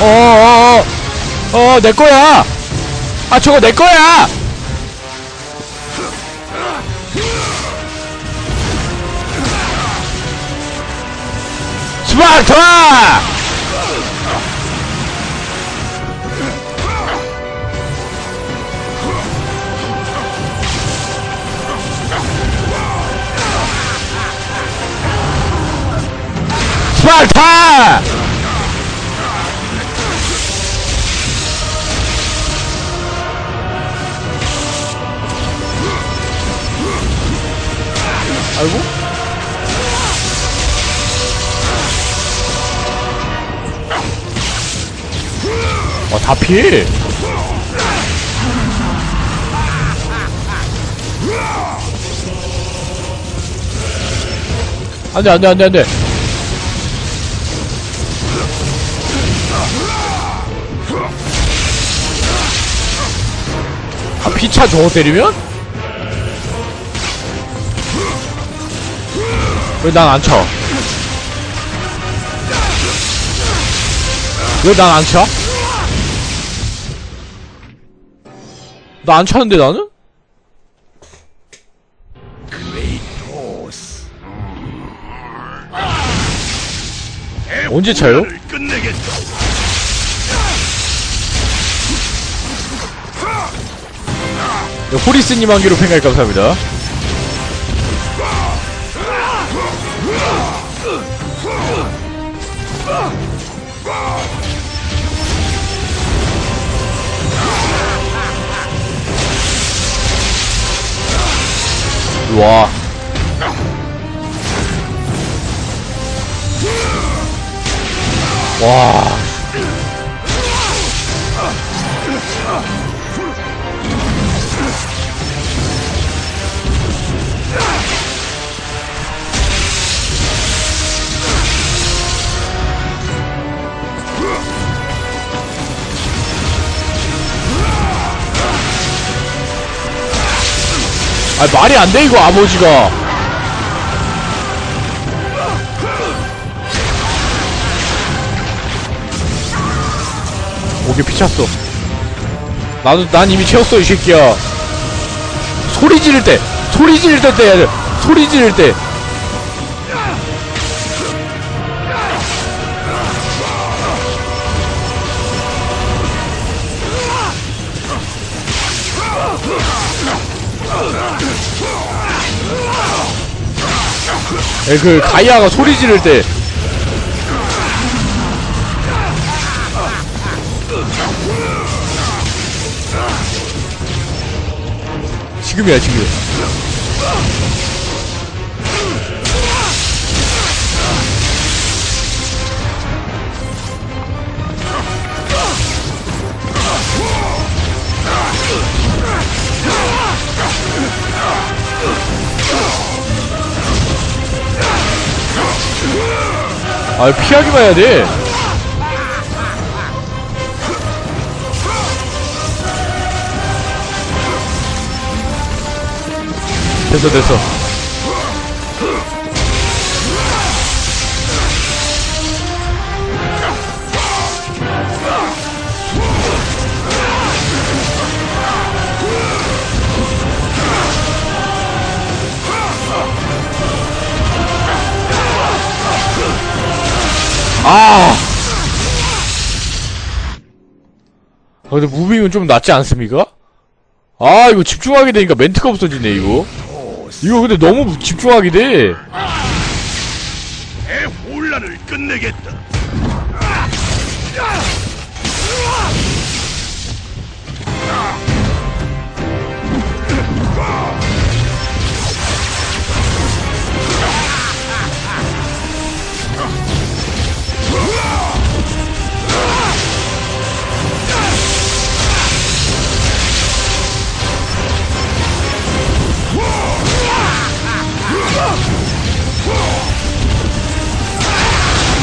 어어 어. 어, 내 거야. 아 저거 내 거야. 스파르타! 스파르타 아이고 어, 다 피해. 안 돼, 안 돼, 안 돼, 안 돼. 아, 피차 저거 때리면? 왜 난 안 쳐? 왜 난 안 쳐? 나 안 차는데 나는? 언제 차요? 네, 호리스님 한 개로 팽갈 감사합니다. 와. 와. 아 말이 안 돼 이거 아버지가. 목에 피쳤어. 나도 난 이미 채웠어 이 새끼야. 소리 지를 때 소리 지를 때 때야 돼. 소리 지를 때 에, 그 가이아가 소리 지를 때. 지금이야 지금 아 피하기만 해야 돼. 됐어 됐어 아. 아, 근데 무빙은 좀 낫지 않습니까? 아, 이거 집중하게 되니까 멘트가 없어지네, 이거. 이거 근데 너무 집중하게 돼. 대혼란을 끝내겠다.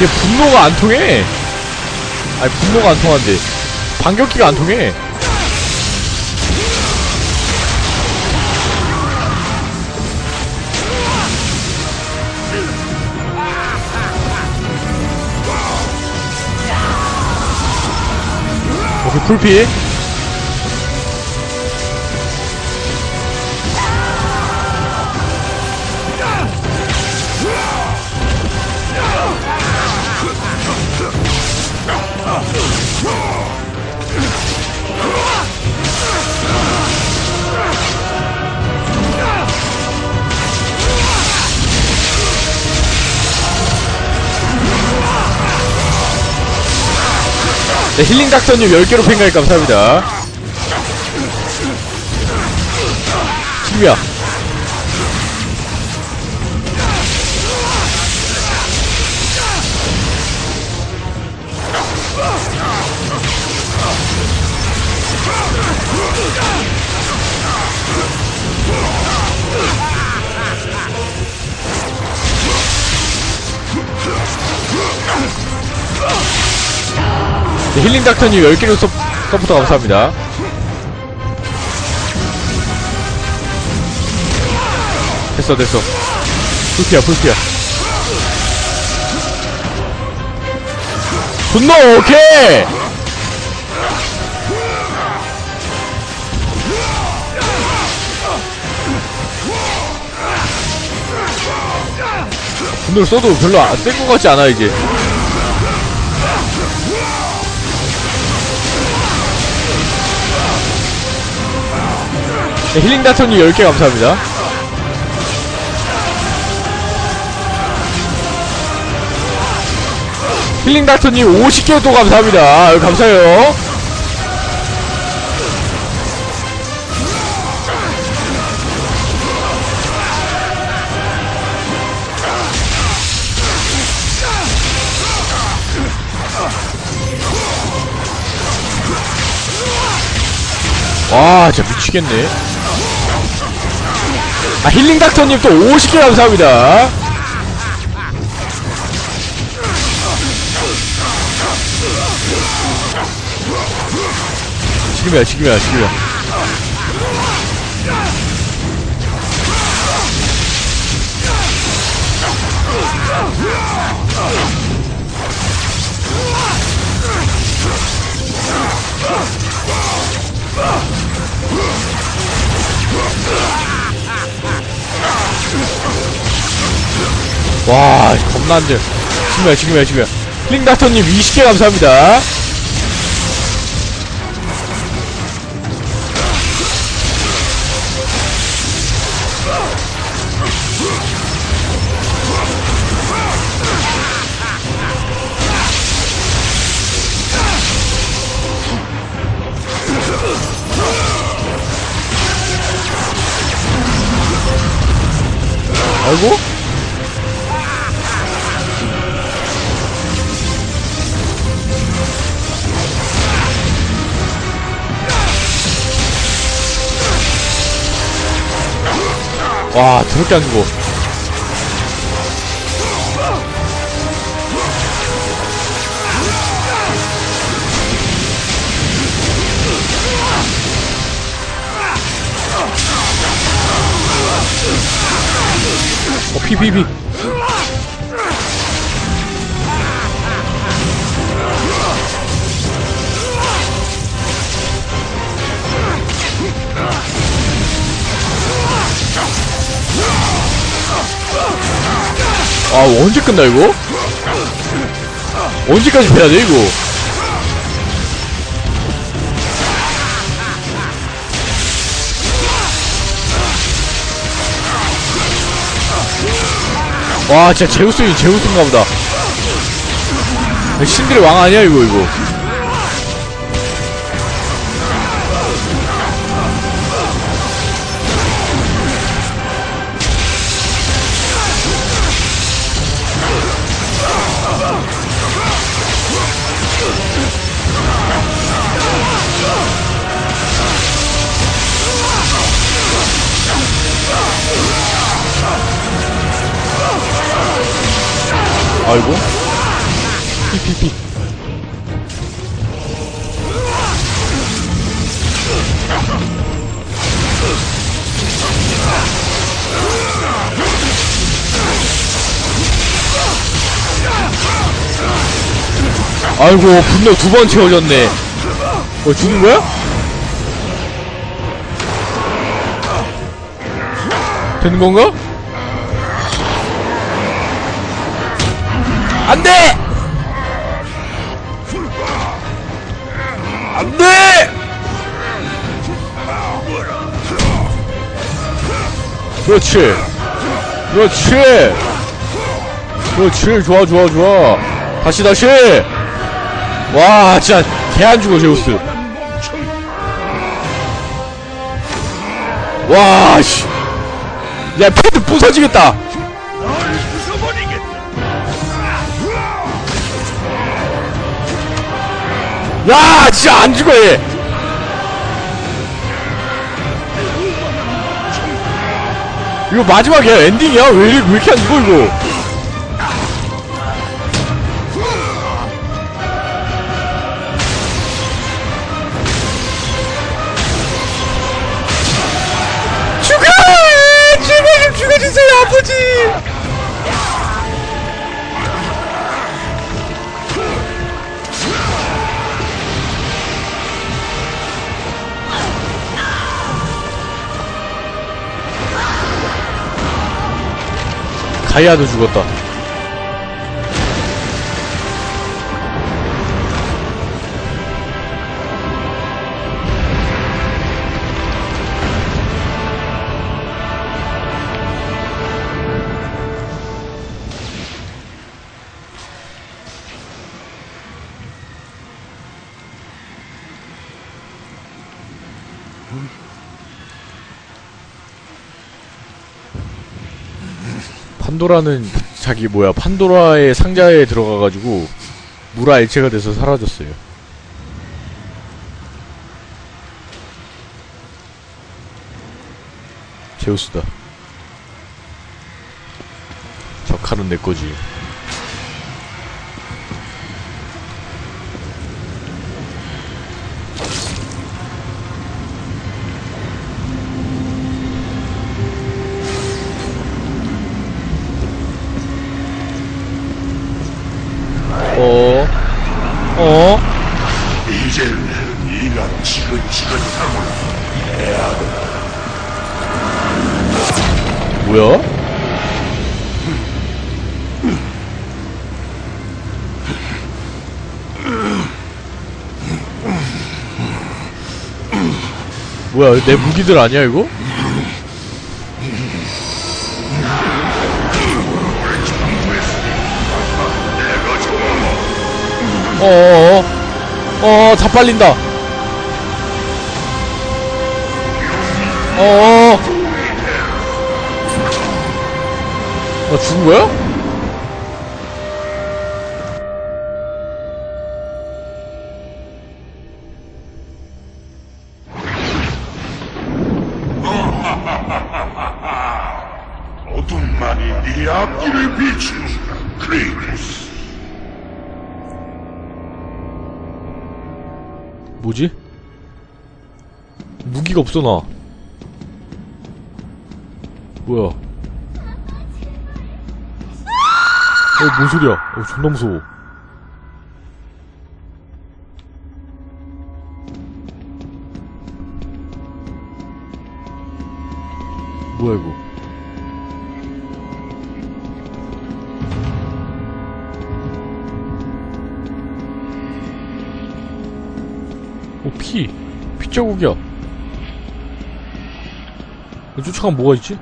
이게 분노가 안 통해. 아니, 분노가 안 통한데. 반격기가 안 통해. 오케이 풀피 네, 힐링 닥터님 10개로 팬가입 감사합니다. 친구야. 힐링 닥터님 10개로 서, 서포터 감사합니다. 됐어, 됐어. 풀피야, 풀피야. 분노, 오케이! 분노를 써도 별로 안센것 같지 않아, 이제. 네, 힐링 다턴이 10개 감사합니다. 힐링 다턴님 50개 또 감사합니다. 아유, 감사해요. 와, 진짜 미치겠네. 아, 힐링 닥터님 또 50개 감사합니다. 지금이야, 지금이야, 지금이야. 와, 겁나 안 돼. 지금이야, 지금이야, 지금이야. 힐링 닥터님 20개 감사합니다. 아이고? 와, 더럽게 안 죽어. 어, 피, 피, 피. 아, 언제 끝나, 이거? 언제까지 패야 돼, 이거? 와, 진짜 제우스인 제우스인가 보다. 신들의 왕 아니야, 이거, 이거. 아이고. 피피피. 아이고, 분노 두 번 채워졌네. 어, 죽은 거야? 되는 건가? 안 돼! 안 돼! 그렇지. 그렇지. 그렇지. 좋아, 좋아, 좋아. 다시, 다시! 와, 진짜, 개 안 죽어, 제우스. 와, 씨. 야, 패드 부서지겠다. 야, 진짜 안 죽어, 얘. 이거 마지막이야, 엔딩이야? 왜, 이리- 왜 이렇게 안 죽어, 이거? 가이아도 죽었다. 판도라는 자기 뭐야 판도라의 상자에 들어가가지고 무라 일체가 돼서 사라졌어요. 제우스다. 저 칼은 내 거지. 어? 어? 이젠 네가 지근지근하구나. 뭐야? 뭐야 내 무기들 아니야 이거? 어어어 어어 다 빨린다 어어 나 죽은 거야? 어둠만이 네 앞길을 비추는다. 크레이토스. 뭐지? 무기가 없어 나 뭐야 어, 뭔 소리야? 어, 존나 무서워. 뭐야, 이거? 어, 피. 피 자국이야. 쫓아가면 뭐가 있지?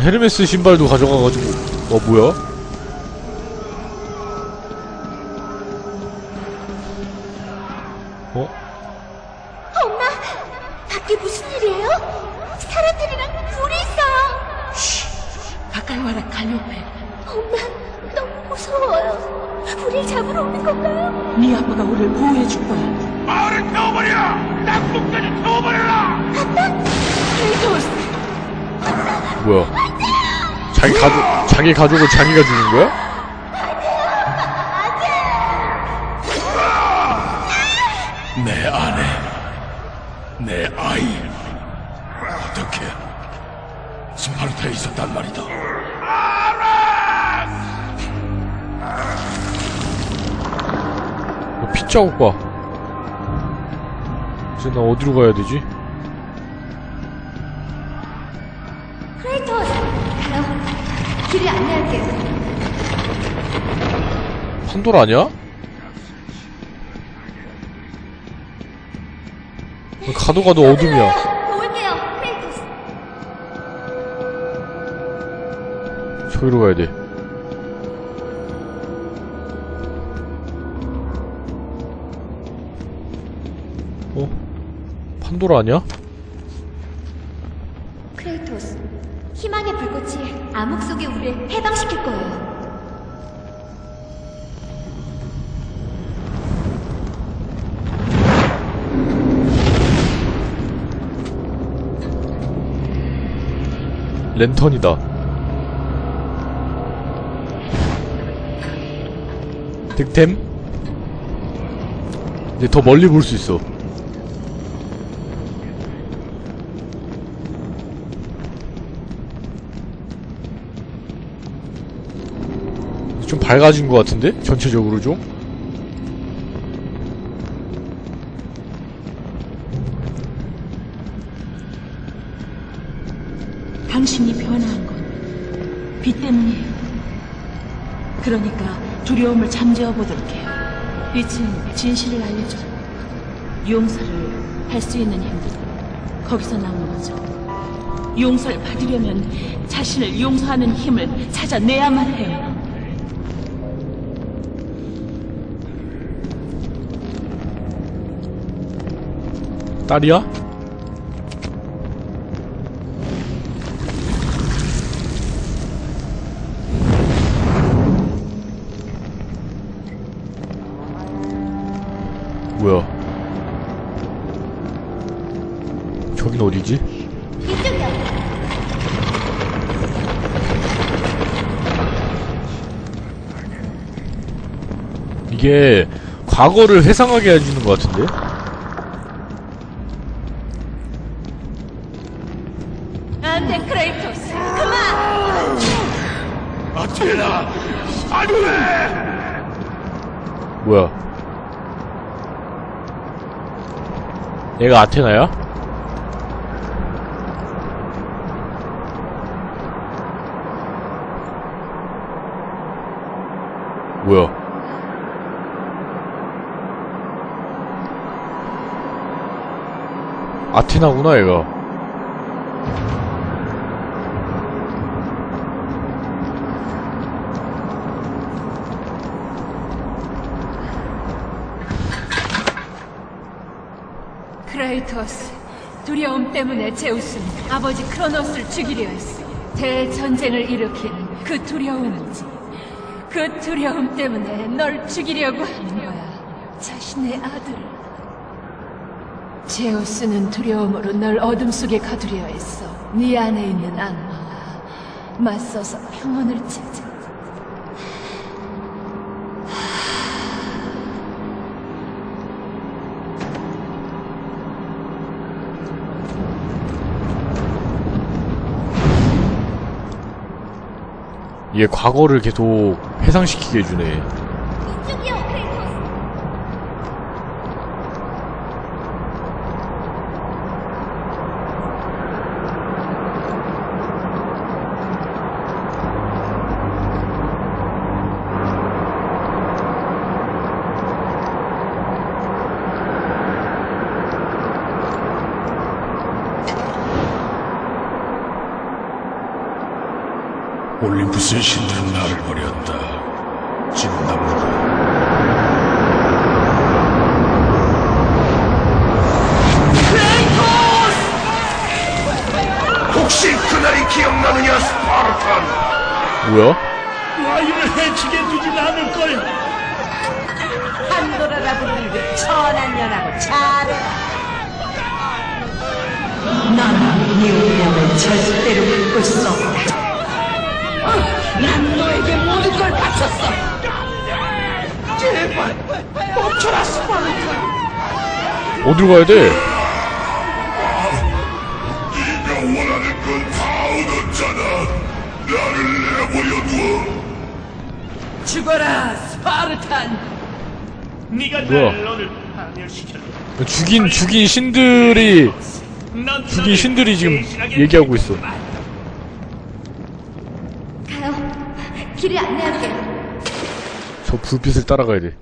헤르메스 신발도 가져가가지고 어 뭐야? 뭐야? 자기 가족 자기 가족을 자기가 죽는 거야? 내 아내, 내 아이. 어떻게 스파르타에 있었단 말이다. 핏자국 봐. 이제 나 어디로 가야 되지? 판도라 아니야? 가도 가도 어둠이야. 저기로 가야 돼. 어? 판도라 아니야? 랜턴이다. 득템? 이제 더 멀리 볼 수 있어. 좀 밝아진 것 같은데? 전체적으로 좀? 당신이 변화한 건 빛 때문이에요. 그러니까 두려움을 잠재워 보도록 해요. 빛은 진실을 알려줘. 용서를 할 수 있는 힘들은 거기서 나오는 거죠. 용서를 받으려면 자신을 용서하는 힘을 찾아내야만 해요. 딸이야? 이게 과거를 회상하게 해주는 것 같은데? 안돼 크레이토스 그만! 아테나! 안 돼! 뭐야? 얘가 아테나야? 뭐야? 아테나구나 얘가. 크레이토스, 두려움 때문에 제우스는 아버지 크로노스를 죽이려 했어. 대전쟁을 일으킨 그 두려움인지, 그 두려움 때문에 널 죽이려고 하는 거야. 자신의 아들을. 제우스는 두려움으로 널 어둠 속에 가두려 했어. 네 안에 있는 악마와 맞서서 평온을 찾아. 얘 과거를 계속 회상시키게 해주네. 이쪽이요, 크레이토스. 올림푸스의 신들은 나를 버렸다. 지금 남는 혹시 그날이 기억나느냐, 스파르탄? 뭐야? 아이를 해치게 두진 않을 거야. 판도라라 불리듯 천한 년하고 잘해라. 나는 네 운명을 절대로 믿고 수 없다. 난 너에게 모든 걸 바쳤어. 제발 멈춰라 스파르타. 어딜 가야 돼? 네가 원하는 건 다 얻었잖아. 나를 내버려 두어. 죽어라 스파르탄. 네가 너를 파멸시켰 죽인 죽인 신들이 죽인 신들이 지금 얘기하고 있어. 길을 안내할게. 저 불빛을 따라가야 돼.